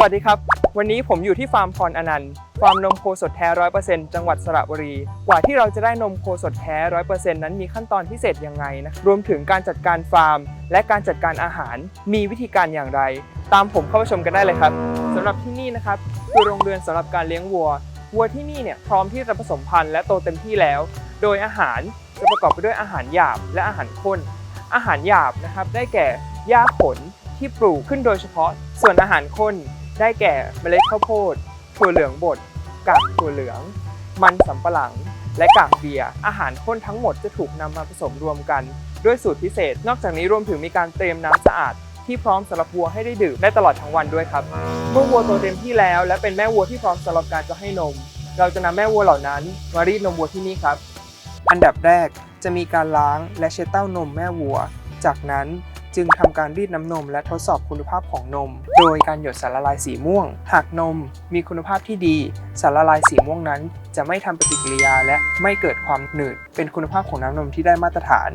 สวัสดีครับ วันนี้ผมอยู่ที่ฟาร์มพรอนันต์ฟาร์มนมโคสดแท้ร้อยเปอร์เซ็นต์จังหวัดสระบุรี กว่าที่เราจะได้นมโคสดแท้ร้อยเปอร์เซ็นต์นั้นมีขั้นตอนพิเศษยังไงนะรวมถึงการจัดการฟาร์ม และการจัดการอาหารมีวิธีการอย่างไร ตามผมเข้าไปชมกันได้เลยครับสำหรับที่นี่นะครับคือโรงเรือนสำหรับการเลี้ยงวัว วัวที่นี่เนี่ยพร้อมที่จะผสมพันธุ์และโตเต็มที่แล้ว โดยอาหารจะประกอบไปด้วยอาหารหยาบและอาหารข้น อาหารหยาบนะครับได้แก่หญ้าขนที่ปลูกขึ้นโดยเฉพาะส่วนอาหารข้น ได้แก่เมล็ดข้าวโพดถั่วเหลืองบดกากถั่วเหลือง มันสำปะหลัง และกากเบียร์อาหารข้นทั้งหมดจะถูกนำมาผสมรวมกัน ด้วยสูตรพิเศษ นอกจากนี้รวมถึงมีการเตรียมน้ำสะอาดที่พร้อมสำหรับวัวให้ได้ดื่มได้ตลอดทั้งวันด้วยครับ เมื่อวัวโตเต็มที่แล้ว และเป็นแม่วัวที่พร้อมสำหรับการจะให้นม เราจะนำแม่วัวเหล่านั้นมารีดนมวัวที่นี่ครับ อันดับแรกจะมีการล้างและเช็ดเต้านมแม่วัว จากนั้น จึงทำการรีดน้ำนมและทดสอบคุณภาพของนม โดยการหยดสารละลายสีม่วง หากนมมีคุณภาพที่ดี สารละลายสีม่วงนั้น จะไม่ทำปฏิกิริยาและไม่เกิดความหนืด เป็นคุณภาพของน้ำนมที่ได้มาตรฐาน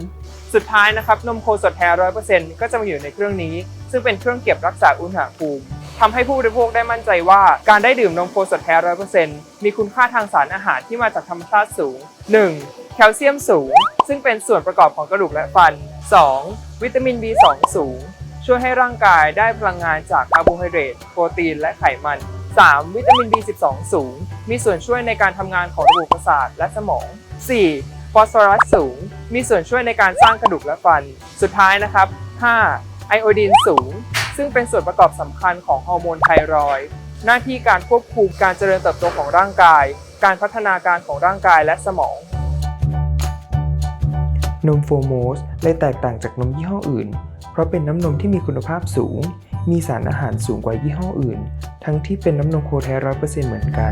สุดท้ายนะครับนมโคสดแท้ร้อยเปอร์เซ็นต์ก็จะมาอยู่ในเครื่องนี้ ซึ่งเป็นเครื่องเก็บรักษาอุณหภูมิทำให้ผู้บริโภคได้มั่นใจว่า การได้ดื่มนมโคสดแท้ร้อยเปอร์เซ็นต์มีคุณค่าทางสารอาหารที่มาจากธรรมชาติสูง 1. แคลเซียมสูง ซึ่งเป็นส่วนประกอบของกระดูกและฟัน 2. วิตามิน B2 สูง ช่วยให้ร่างกายได้พลังงานจากคาร์โบไฮเดรตโปรตีนและไขมัน 3. วิตามิน B12 สูง มีส่วนช่วยในการทำงานของระบบประสาทและสมอง 4. ฟอสฟอรัสสูง มีส่วนช่วยในการสร้างกระดูกและฟัน สุดท้ายนะครับ 5. ไอโอดีนสูง ซึ่งเป็นส่วนประกอบสำคัญของฮอร์โมนไทรอยด์หน้าที่การควบคุมการเจริญเติบโตของร่างกาย การพัฒนาการของร่างกายและสมอง นมโฟโมสเลยแตกต่างจากนมยี่ห้ออื่น เพราะเป็นน้ำนมที่มีคุณภาพสูง มีสารอาหารสูงกว่ายี่ห้ออื่น ทั้งที่เป็นน้ำนมโคแท้ร้อยเปอร์เซ็นต์เหมือนกัน